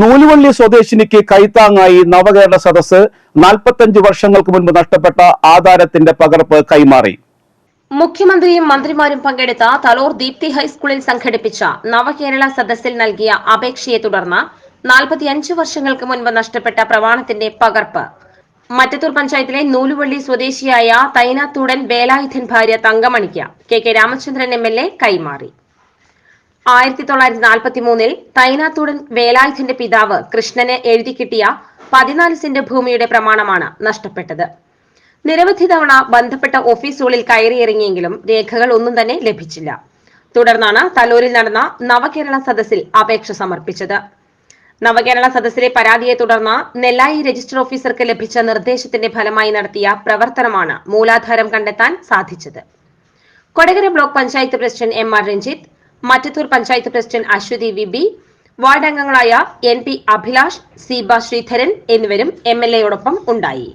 നൂലുവള്ളി സ്വദേശിനിക്ക് കൈത്താങ്ങായി നവകേരള സദസ് നാൽപ്പത്തഞ്ച് വർഷങ്ങൾക്ക് മുൻപ് നഷ്ടപ്പെട്ട ആധാരത്തിന്റെ പകർപ്പ് കൈമാറി. മുഖ്യമന്ത്രിയും മന്ത്രിമാരും പങ്കെടുത്ത തലോർ ദീപ്തി ഹൈസ്കൂളിൽ സംഘടിപ്പിച്ച നവകേരള സദസ്സിൽ നൽകിയ അപേക്ഷയെ തുടർന്ന് നാൽപ്പത്തിയഞ്ച് വർഷങ്ങൾക്ക് മുൻപ് നഷ്ടപ്പെട്ട പ്രമാണത്തിന്റെ പകർപ്പ്. മറ്റത്തൂർ പഞ്ചായത്തിലെ നൂലുവള്ളി സ്വദേശിയായ തൈനാത്തൂടൻ വേലായുധൻ ഭാര്യ തങ്കമണിക്ക് K K Ramachandran M L A കൈമാറി. ആയിരത്തി തൊള്ളായിരത്തി നാൽപ്പത്തി മൂന്നിൽ തൈനാത്തൂടൻ വേലായുധന്റെ പിതാവ് കൃഷ്ണന് എഴുതി കിട്ടിയ പതിനാല് സെന്റ് ഭൂമിയുടെ പ്രമാണമാണ് നഷ്ടപ്പെട്ടത്. നിരവധി തവണ ബന്ധപ്പെട്ട ഓഫീസുകളിൽ കയറിയിറങ്ങിയെങ്കിലും രേഖകൾ ഒന്നും തന്നെ ലഭിച്ചില്ല. തുടർന്നാണ് തലൂരിൽ നടന്ന നവകേരള സദസ്സിൽ അപേക്ഷ സമർപ്പിച്ചത്. നവകേരള സദസ്സിലെ പരാതിയെ തുടർന്ന് നെല്ലായി രജിസ്റ്റർ ഓഫീസർക്ക് ലഭിച്ച നിർദ്ദേശത്തിന്റെ ഫലമായി നടത്തിയ പ്രവർത്തനമാണ് മൂലാധാരം കണ്ടെത്താൻ സാധിച്ചത്. Kodakara block panchayat president M R Ranjith Mattathur panchayat president Aswathi V B ward അംഗങ്ങളായ എൻ പി അഭിലാഷ് സീബ ശ്രീധരൻ എന്നിവരും എം എൽ എയോടൊപ്പം ഉണ്ടായി.